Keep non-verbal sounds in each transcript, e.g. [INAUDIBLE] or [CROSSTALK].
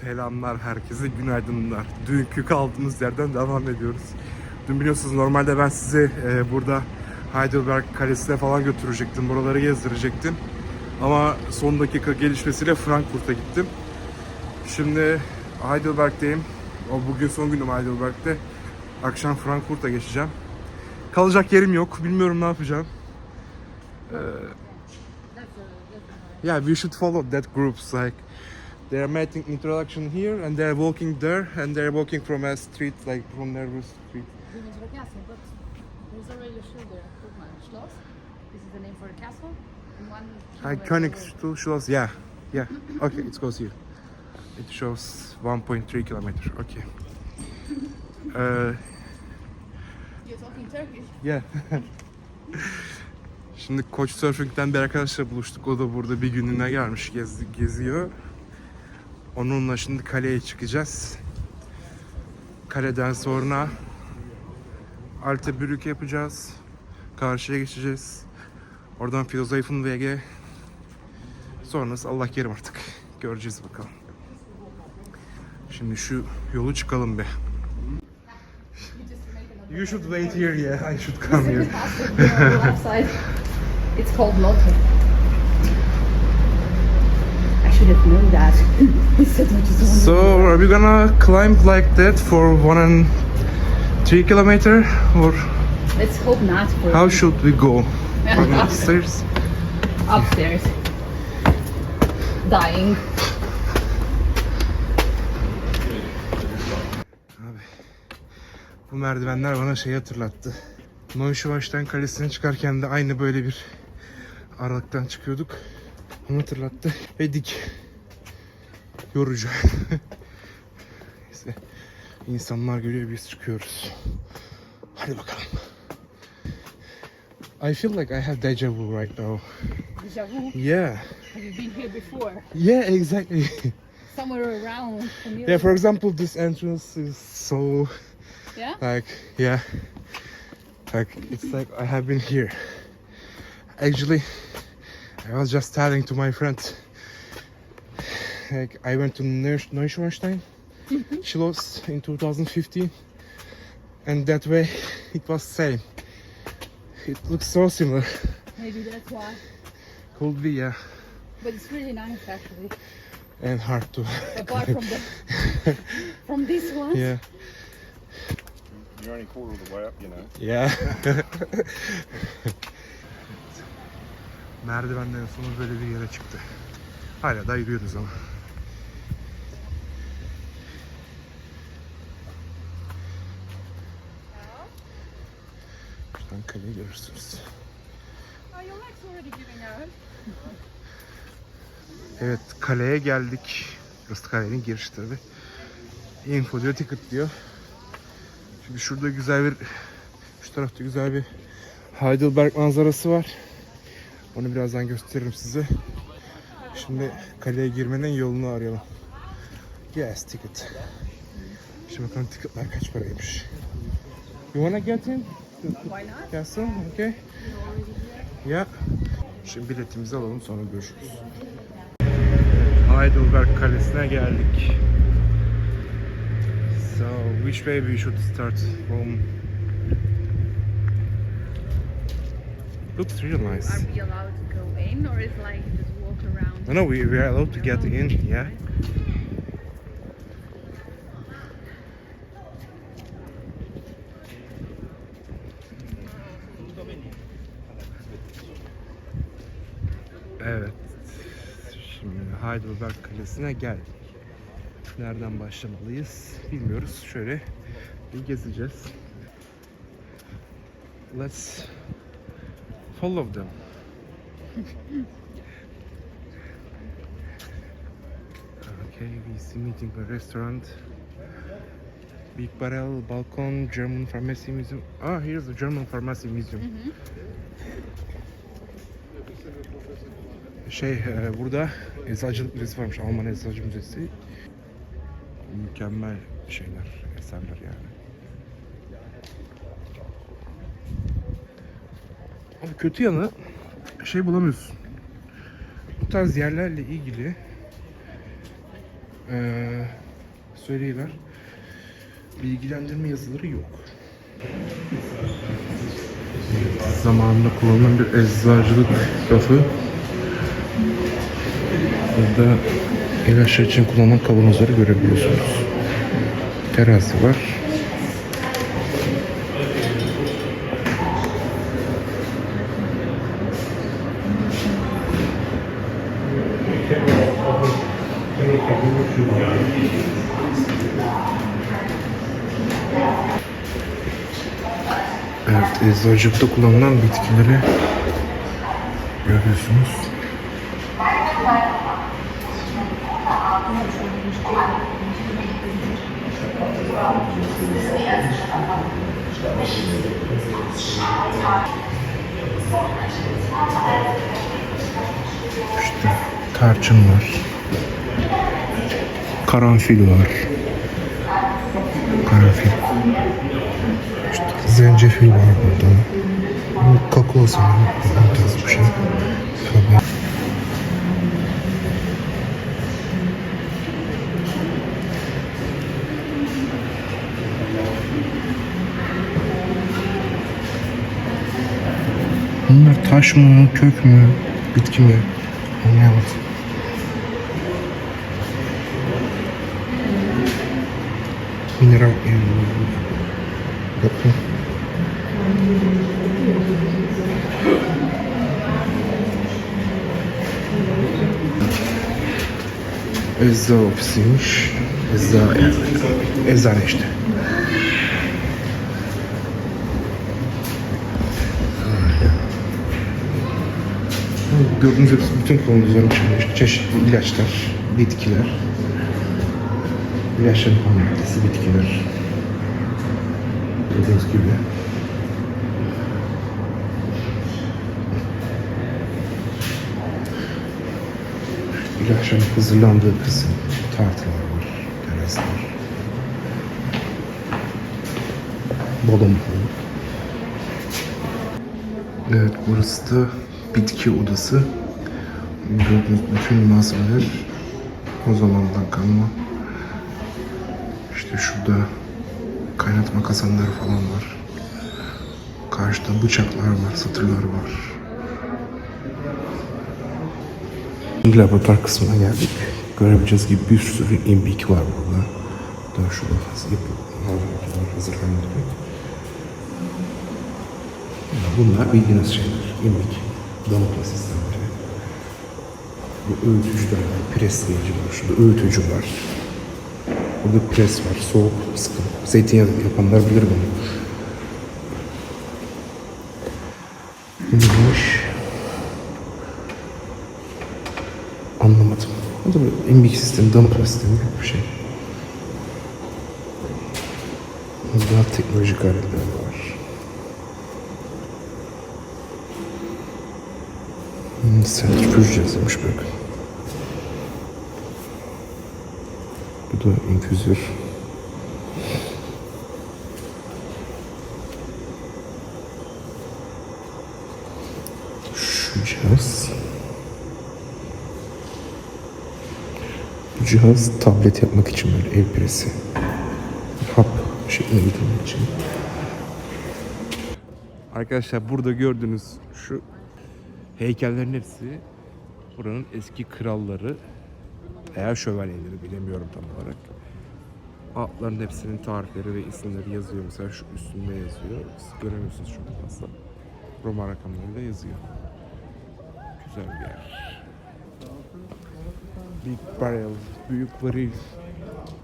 Selamlar herkese, günaydınlar. Dünkü kaldığımız yerden devam ediyoruz. Dün biliyorsunuz normalde ben sizi e, burada Heidelberg Kalesi'ne falan götürecektim, buraları gezdirecektim. Ama son dakika gelişmesiyle Frankfurt'a gittim. Şimdi Heidelberg'deyim. O bugün son günüm Heidelberg'de. Akşam Frankfurt'a geçeceğim. Kalacak yerim yok, bilmiyorum ne yapacağım. Ee, yeah, we should follow that groups like they're making introduction here and they're walking there and they're walking from a street like from Nervous Street. Windsor Castle, but there's already a show there, Schloss. This is the name for the castle. And one away. Schloss. Yeah, yeah. Okay, it goes here. It shows 1.3 kilometer. Okay. Uh, You're talking Turkish? yeah. [LAUGHS] Şimdi Couchsurfing'den bir arkadaşla buluştuk. O da burada bir gününe gelmiş, gez, geziyor. Onunla şimdi kaleye çıkacağız. Kaleden sonra Altebrücke yapacağız. Karşıya geçeceğiz. Oradan Philosophia Sonrası Allah kerim artık. Göreceğiz bakalım. Şimdi şu yolu çıkalım be. You should wait here, yeah. I should come here. [LAUGHS] It's called Lotte. Should have known that. So are we gonna climb like that for one and three kilometer, or Let's hope not how should we go? [LAUGHS] Upstairs? upstairs. Dying. Bu merdivenler bana şey hatırlattı. Neuschwanstein Kalesi'ne çıkarken de aynı böyle bir aralıktan çıkıyorduk. Onu hatırlattı ve dik. Yorucu. [LAUGHS] Neyse. İnsanlar geliyor biz çıkıyoruz. Hadi bakalım. I feel like I have deja vu right now. Deja vu. Yeah. Have you been here before? Yeah, exactly. Somewhere around. familiar? yeah, for example, this entrance is so Yeah? like yeah like it's like i have been here actually i was just telling to my friend like i went to Neusch- mm-hmm. She lost in 2015 and that way it was same it looks so similar Maybe that's why. could be yeah But it's really nice actually. and hard to Apart [LAUGHS] from the [LAUGHS] from this one. yeah You're only quarter of the way up, you know. yeah [LAUGHS] Merdivenden sonra böyle bir yere çıktı. Hala da yürüyoruz ama. Şuradan kaleyi görürsünüz. Evet kaleye geldik. Burası kalenin girişi tabi. Info diyor ticket diyor. Şimdi şurada güzel bir şu tarafta güzel bir Heidelberg manzarası var. Onu birazdan gösteririm size. Şimdi kaleye girmenin yolunu arayalım. Yes ticket. Şimdi bakalım ticketlar kaç paraymış. You wanna get in? Why not? Okay. Ya. Şimdi biletimizi alalım sonra görüşürüz. Heidelberg Kalesi'ne geldik. So, which way we should start from? Looks really nice. İn or is like just walk around? No, no, we, we are allowed to get in, yeah. Evet. Şimdi Heidelberg Kalesi'ne geldik. Nereden başlamalıyız bilmiyoruz. Şöyle bir gezeceğiz. Let's follow them. Okay, we see meeting a restaurant. Big Barrel, Balkon, German Pharmacy Museum. Ah, here's the German Pharmacy Museum. Şey, e, burada eczacılık müzesi varmış. Alman Eczacı Müzesi. Mükemmel şeyler, eserler yani. Abi kötü yanı şey bulamıyorsun. Bu tarz yerlerle ilgili Ee, söyleyiver. Bilgilendirme yazıları yok. Zamanında kullanılan bir eczacılık rafı. Burada ilaçlar için kullanılan kavanozları görebiliyorsunuz. Terazi var. Evet, eczacılıkta kullanılan bitkileri görüyorsunuz. İşte tarçın var. Karanfil var. Karanfil. Zencefil var burada. Bu kakao sanırım. Bu tarz bir şey. Bunlar taş mı, kök mü, bitki mi? Anlayamadım. Mineral Bakın. Ecza ofisiymiş. Ecza yani. Eczane işte. Gördüğünüz gibi bütün kullanıcıların içinde işte çeşitli ilaçlar, bitkiler, ilaçların ham maddesi, bitkiler. Gördüğünüz gibi. İlaçların hazırlandığı kısım, tartılar var, teraziler. Balon Evet, burası da bitki odası. Gördüğünüz bütün malzemeler o zamandan kalma. İşte şurada kaynatma kazanları falan var. Karşıda bıçaklar var, satırlar var. Laboratuvar kısmına geldik. Görebileceğiniz gibi bir sürü imbik var burada. Daha şurada hazır hazırlanıyor. Bunlar bildiğiniz şeyler. İmbik, damıtma sistemleri. Bu öğütücüler var, presleyici var. Şurada öğütücü var. Burada pres var, soğuk sıkım. Zeytinyağı yapanlar bilir bunu. Neymiş? Anlamadım. O da bir imbik sistemi, damıtma sistemi gibi bir şey. Burada teknolojik aletler var. Hmm, Sentrifüj yazılmış bakın. Bu da infüzör. Şu cihaz. Cihaz tablet yapmak için böyle el presi. Hap şeklinde getirmek için. Arkadaşlar burada gördüğünüz şu heykellerin hepsi buranın eski kralları veya şövalyeleri bilemiyorum tam olarak. Atların hepsinin tarihleri ve isimleri yazıyor. Mesela şu üstünde yazıyor. Siz göremiyorsunuz an aslında. Roma rakamlarıyla yazıyor. Güzel bir yer. Big Barrel, büyük varil.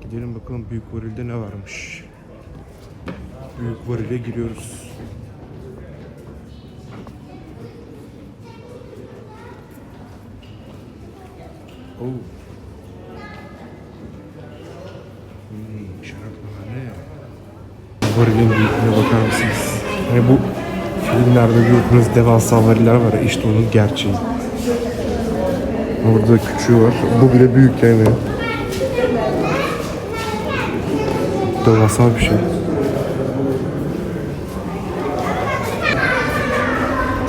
Gidelim bakalım büyük varilde ne varmış. Büyük varile giriyoruz. Oh. Hmm, şarapname. Varilin büyüklüğüne bakar mısınız? Hani bu filmlerde gördüğünüz devasa variller var ya işte onun gerçeği. Orada küçüğü var. Bu bile büyük yani. Devasa bir şey.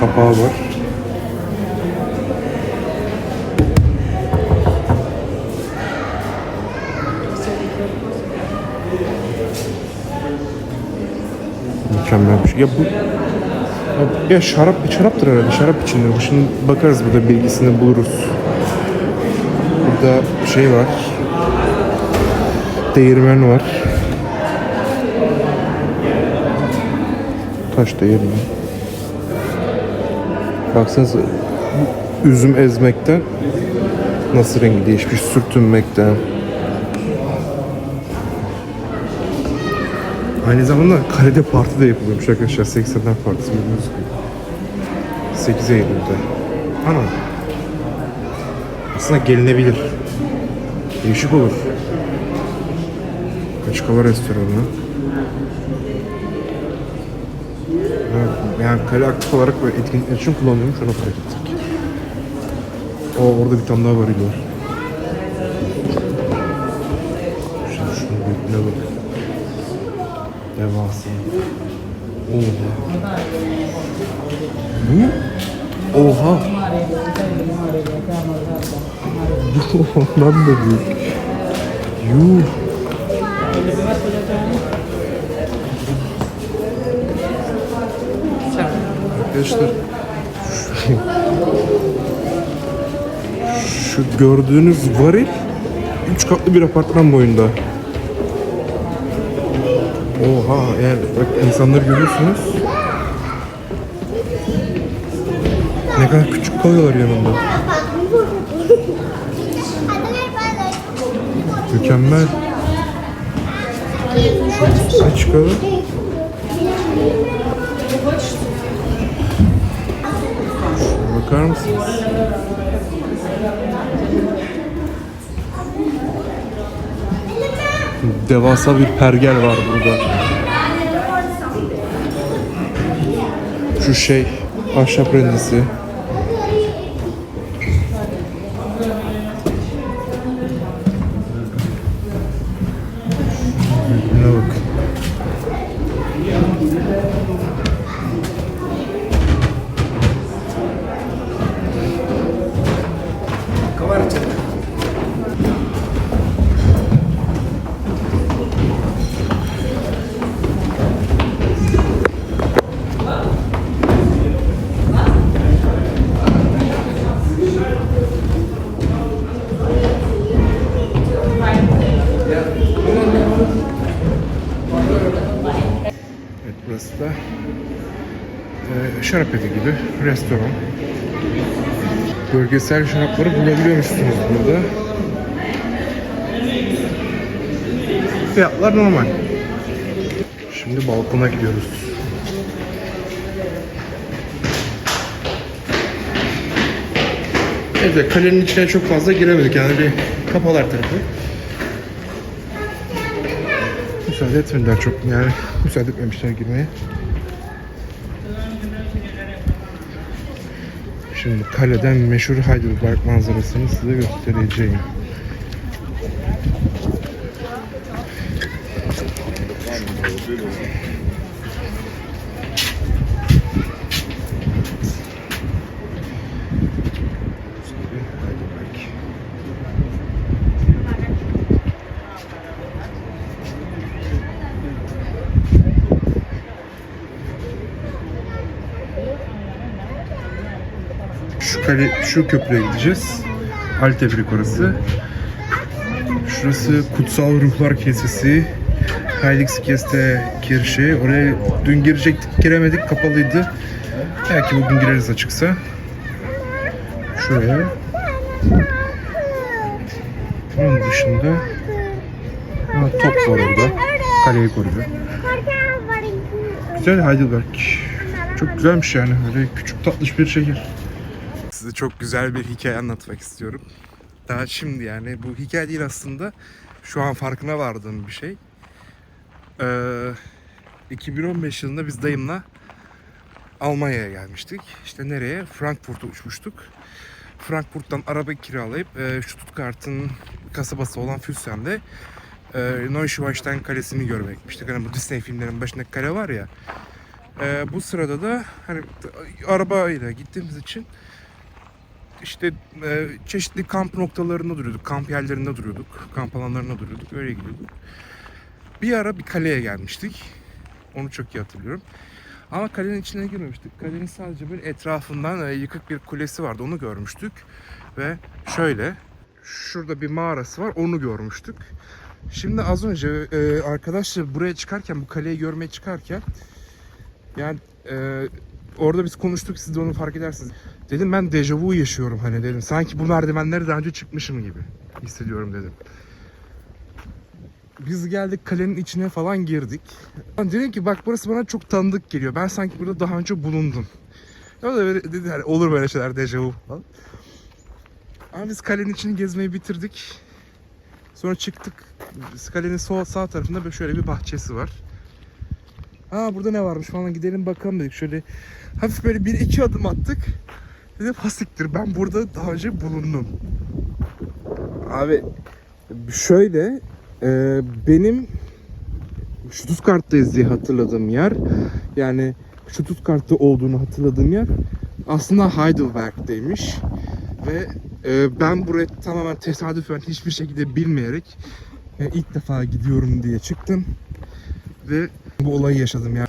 Kapağı var. Mükemmel bir şey. Ya bu ya, şarap şaraptır herhalde. Şarap içindir. Bu şimdi bakarız burada bilgisini buluruz. Burada şey var. Değirmen var. Taş değirmen. Baksanıza üzüm ezmekten nasıl rengi değişmiş sürtünmekten. Aynı zamanda kalede parti de yapılıyormuş arkadaşlar. 80'ler partisi biliyorsunuz. 8 Eylül'de. Ana. Aslında gelinebilir. Değişik olur. Açık hava restoranı. Evet, Yani kale aktif olarak böyle etkinlikler için kullanılıyormuş. Ona fark ettik. O orada bir tane daha var iler. Şimdi şunun büyüklüğüne bak. Devasa. Oha. Bu? Oha. Ondan da büyük. Yuh. Arkadaşlar şu gördüğünüz varil 3 katlı bir apartman boyunda. Oha yani bak insanları görüyorsunuz. Ne kadar küçük kalıyorlar yanında. Mükemmel. Şöyle çıkalım. Bakar mısınız? Devasa bir pergel var burada. Şu şey, ahşap rendesi. Şarap evi gibi restoran. Bölgesel şarapları bulabiliyormuşsunuz burada. Fiyatlar normal. Şimdi balkona gidiyoruz. Evet kalenin içine çok fazla giremedik yani bir kapalı her tarafı. Müsaade etmediler çok yani müsaade etmemişler girmeye. Şimdi kaleden meşhur Heidelberg manzarasını size göstereceğim. Heidelberg. Şu kale, şu köprüye gideceğiz. Altebrik orası. Şurası Kutsal Ruhlar Kilisesi. Heiligskirche Kirche. Oraya dün girecektik, giremedik, kapalıydı. Belki bugün gireriz açıksa. Şuraya. Onun dışında ha, top var orada. Kaleyi koruyor. Güzel Heidelberg. Çok güzelmiş yani. Böyle küçük tatlış bir şehir. Size çok güzel bir hikaye anlatmak istiyorum. Daha şimdi yani bu hikaye değil aslında. Şu an farkına vardığım bir şey. Ee, 2015 yılında biz dayımla Almanya'ya gelmiştik. İşte nereye? Frankfurt'a uçmuştuk. Frankfurt'tan araba kiralayıp e, Stuttgart'ın kasabası olan Füssem'de e, Neuschwanstein Kalesi'ni görmeye gitmiştik. Hani bu Disney filmlerinin başındaki kale var ya. E, bu sırada da hani arabayla gittiğimiz için işte e, çeşitli kamp noktalarında duruyorduk, kamp yerlerinde duruyorduk, kamp alanlarında duruyorduk, öyle gidiyorduk. Bir ara bir kaleye gelmiştik. Onu çok iyi hatırlıyorum. Ama kalenin içine girmemiştik. Kalenin sadece böyle etrafından e, yıkık bir kulesi vardı. Onu görmüştük. Ve şöyle şurada bir mağarası var. Onu görmüştük. Şimdi az önce e, arkadaşlar buraya çıkarken bu kaleyi görmeye çıkarken yani e, orada biz konuştuk siz de onu fark edersiniz. Dedim ben dejavu yaşıyorum hani dedim. Sanki bu merdivenleri daha önce çıkmışım gibi hissediyorum dedim. Biz geldik kalenin içine falan girdik. Ben dedim ki bak burası bana çok tanıdık geliyor. Ben sanki burada daha önce bulundum. O da böyle dedi hani olur böyle şeyler dejavu falan. Ama biz kalenin içini gezmeyi bitirdik. Sonra çıktık. Kalenin sol sağ tarafında böyle şöyle bir bahçesi var. Ha burada ne varmış falan gidelim bakalım dedik. Şöyle hafif böyle bir iki adım attık. Dedim hasiktir ben burada daha önce bulundum. Abi şöyle e, benim Stuttgart'tayız diye hatırladığım yer yani Stuttgart'ta olduğunu hatırladığım yer aslında Heidelberg'deymiş ve e, ben buraya tamamen tesadüfen hiçbir şekilde bilmeyerek e, ilk defa gidiyorum diye çıktım ve bu olayı yaşadım ya.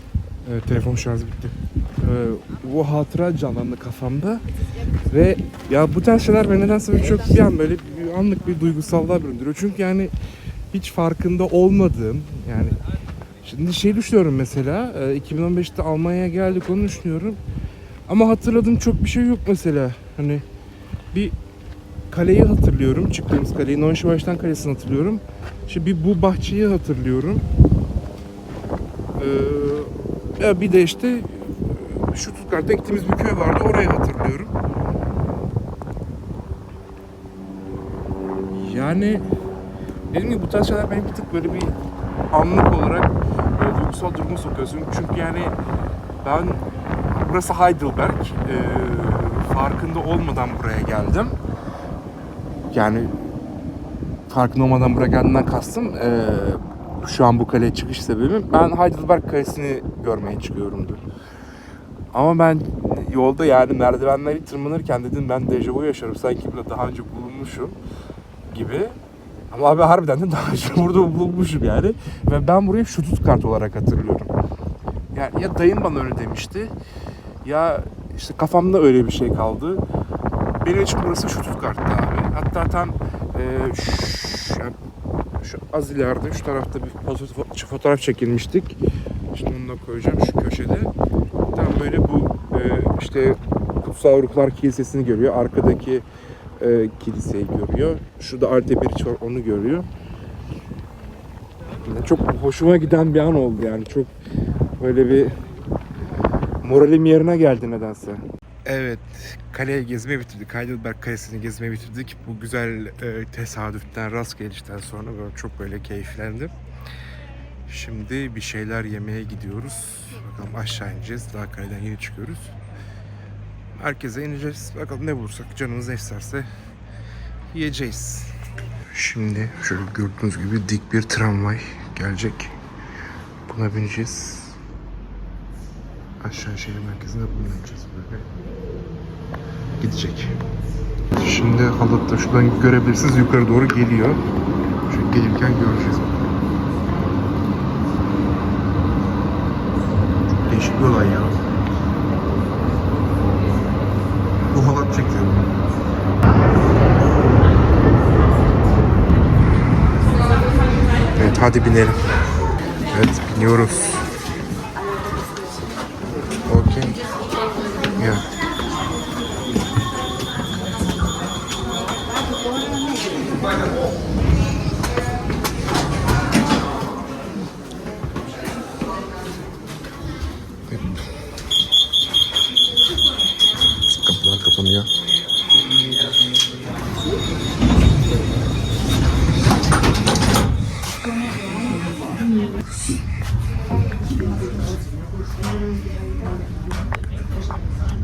Evet, telefon şarjı bitti. Ee, bu hatıra canlandı kafamda ve ya bu tarz şeyler beni nedense çok bir an böyle bir anlık bir duygusallığa büründürüyor. Çünkü yani hiç farkında olmadığım yani şimdi şey düşünüyorum mesela e, 2015'te Almanya'ya geldik onu düşünüyorum. Ama hatırladığım çok bir şey yok mesela. Hani bir kaleyi hatırlıyorum. Çıktığımız kaleyi. Neuschwanstein Kalesi'ni hatırlıyorum. İşte bir bu bahçeyi hatırlıyorum. Ee, ya bir de işte şu Stuttgart'ta gittiğimiz bir köy vardı. Orayı hatırlıyorum. Yani dediğim gibi bu tarz şeyler beni bir tık böyle bir anlık olarak e, duygusal duruma sokuyorsun. Çünkü yani ben burası Heidelberg. E, farkında olmadan buraya geldim. Yani farkında olmadan buraya geldiğimden kastım e, şu an bu kaleye çıkış sebebim ben Heidelberg Kalesi'ni görmeye çıkıyorumdur. Ama ben yolda yani merdivenleri tırmanırken dedim ben dejavu yaşarım sanki burada daha önce bulunmuşum gibi. Ama abi harbiden de daha önce [LAUGHS] burada bulunmuşum yani. Ve ben burayı Stuttgart olarak hatırlıyorum. Yani ya dayım bana öyle demişti ya işte kafamda öyle bir şey kaldı. Benim için burası Stuttgart'ta abi. Hatta tam e, şu, yani şu az ileride şu tarafta bir foto- fotoğraf çekilmiştik. Şimdi onu da koyacağım şu köşede. Böyle bu e, işte Kutsal Ruhlar Kilisesi'ni görüyor. Arkadaki e, kiliseyi görüyor. Şurada Arte var onu görüyor. Yani çok hoşuma giden bir an oldu yani. Çok böyle bir moralim yerine geldi nedense. Evet, kaleyi gezmeyi bitirdik. Heidelberg Kalesi'ni gezmeyi bitirdik. Bu güzel e, tesadüften, rast gelişten sonra böyle çok böyle keyiflendim. Şimdi bir şeyler yemeye gidiyoruz. Bakalım aşağı ineceğiz. Daha kaleden yeni çıkıyoruz. Merkeze ineceğiz. Bakalım ne bulursak canımız ne isterse yiyeceğiz. Şimdi şöyle gördüğünüz gibi dik bir tramvay gelecek. Buna bineceğiz. Aşağı şehir merkezinde bulunacağız böyle. Gidecek. Şimdi halıtta şuradan görebilirsiniz yukarı doğru geliyor. Şu gelirken göreceğiz. Değişik bir olay ya. Bu halat çekiyor. Evet hadi binelim. Evet biniyoruz.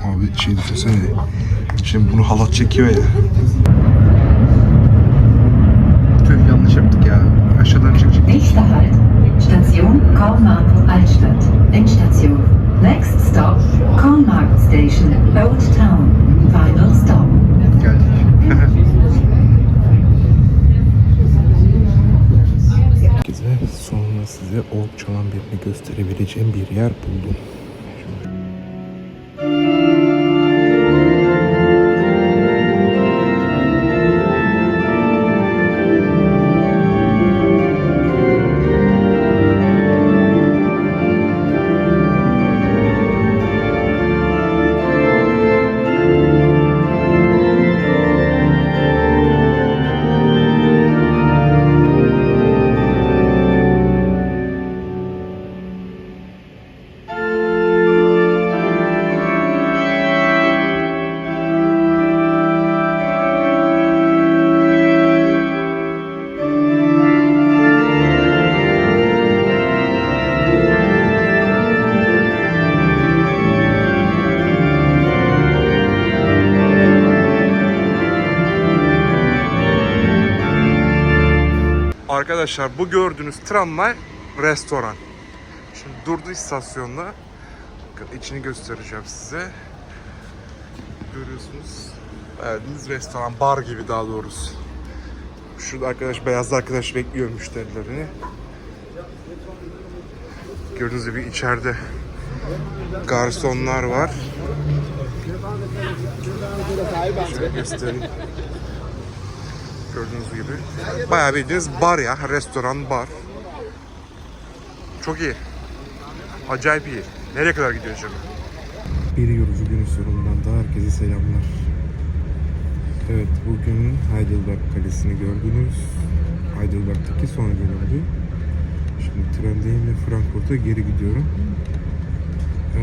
Abi şey düşünsene. Şimdi bunu halat çekiyor ya. Tüh yanlış yaptık ya. Aşağıdan çekecek. Nächster Halt. Station Kornmarkt Altstadt. Endstation. Next stop Kornmarkt Station. Old Town. Final stop. Geldik. Ork çalan birini gösterebileceğim bir yer buldum. Arkadaşlar bu gördüğünüz tramvay restoran. Şimdi durdu istasyonda. İçini göstereceğim size. Görüyorsunuz. Verdiğiniz restoran, bar gibi daha doğrusu. Şurada arkadaş, beyazlı arkadaş bekliyor müşterilerini. Gördüğünüz gibi içeride garsonlar var. Şöyle göstereyim. Gördüğünüz gibi. Bayağı bildiğiniz bar ya. Restoran, bar. Çok iyi. Acayip iyi. Nereye kadar gidiyor acaba? Bir yorucu günün sonundan da herkese selamlar. Evet bugün Heidelberg Kalesi'ni gördünüz. Heidelberg'teki son günümdü. Şimdi trendeyim ve Frankfurt'a geri gidiyorum. Ee,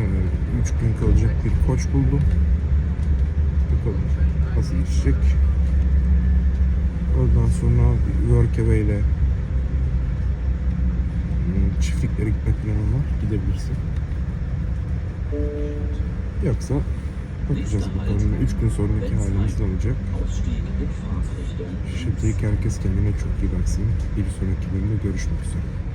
üç gün kalacak bir koç buldum. Bakalım nasıl geçecek. Oradan sonra Workaway ile hmm, çiftliklere gitme planım var. Gidebilirsin. Yoksa bakacağız bakalım. 3 gün sonraki halimiz ne olacak. Şimdilik herkes kendine çok iyi baksın. Bir sonraki bölümde görüşmek üzere.